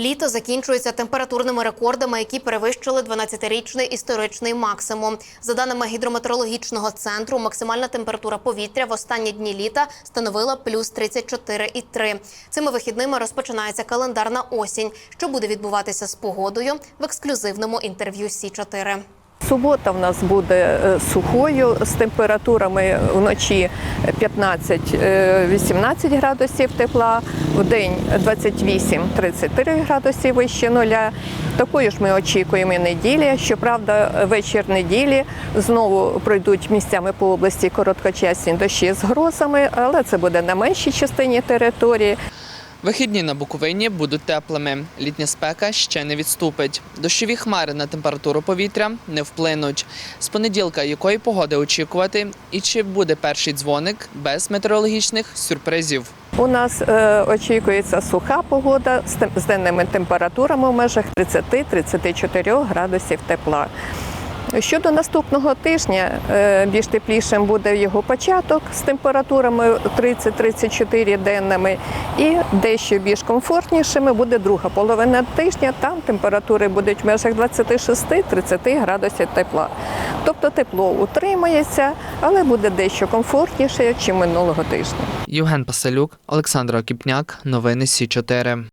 Літо закінчується температурними рекордами, які перевищили 12-річний історичний максимум. За даними гідрометеорологічного центру, максимальна температура повітря в останні дні літа становила плюс 34,3. Цими вихідними розпочинається календарна осінь. Що буде відбуватися з погодою в ексклюзивному інтерв'ю Сі 4 Субота в нас буде е, сухою з температурами вночі 15-18 градусів тепла, в день 28-33 градуси вище нуля. Такою ж ми очікуємо і неділі. Щоправда, вечір неділі знову пройдуть місцями по області короткочасні дощі з грозами, але це буде на меншій частині території. Вихідні на Буковині будуть теплими. Літня спека ще не відступить. Дощові хмари на температуру повітря не вплинуть. З понеділка якої погоди очікувати і чи буде перший дзвоник без метеорологічних сюрпризів. У нас е, очікується суха погода з, з денними температурами в межах 30-34 градусів тепла. Щодо наступного тижня, е, більш теплішим буде його початок з температурами 30-34 денними, і дещо більш комфортнішими буде друга половина тижня. Там температури будуть в межах 26-30 градусів тепла. Тобто тепло утримається, але буде дещо комфортніше, ніж минулого тижня. Євген Пасалюк, Олександр Окіпняк. Новини Сі 4